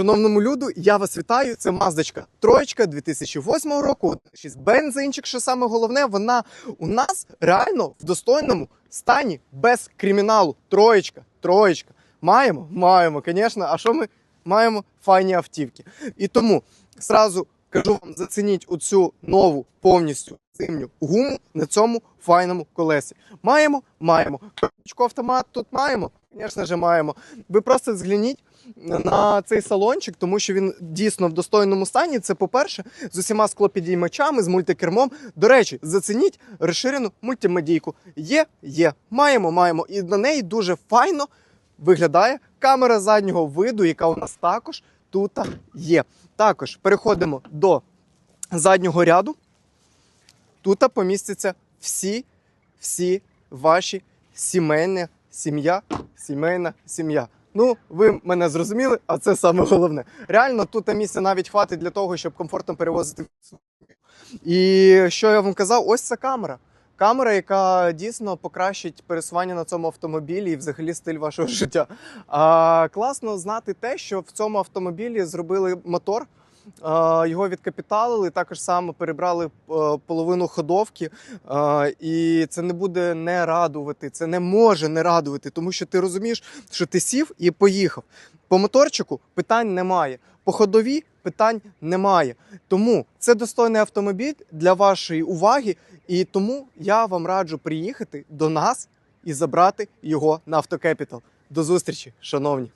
Шановному люду, я вас вітаю. Це маздочка троєчка 2008 року. Шість бензинчик, що саме головне, вона у нас реально в достойному стані без криміналу. Троєчка, троєчка. Маємо? Маємо, звісно. А що ми маємо? Файні автівки. І тому сразу кажу вам, зацініть оцю нову повністю зимню гуму на цьому файному колесі. Маємо? Маємо. Ручку автомат тут маємо? Звісно ж, маємо. Ви просто згляніть на цей салончик, тому що він дійсно в достойному стані. Це, по-перше, з усіма склопідіймачами, з мультикермом. До речі, зацініть розширену мультимедійку. Є, є, маємо, маємо. І на неї дуже файно виглядає камера заднього виду, яка у нас також тут є. Також переходимо до заднього ряду. Тут помістяться всі, всі ваші сімейні сім'я, сімейна сім'я. Ну, ви мене зрозуміли, а це саме головне. Реально, тут місця навіть хватить для того, щоб комфортно перевозити. І що я вам казав, ось ця камера. Камера, яка дійсно покращить пересування на цьому автомобілі і взагалі стиль вашого життя. А, класно знати те, що в цьому автомобілі зробили мотор. Його відкапіталили, також само перебрали е, половину ходовки, і це не буде не радувати, це не може не радувати, тому що ти розумієш, що ти сів і поїхав. По моторчику питань немає, по ходові питань немає. Тому це достойний автомобіль для вашої уваги, і тому я вам раджу приїхати до нас і забрати його на автокепітал. До зустрічі, шановні!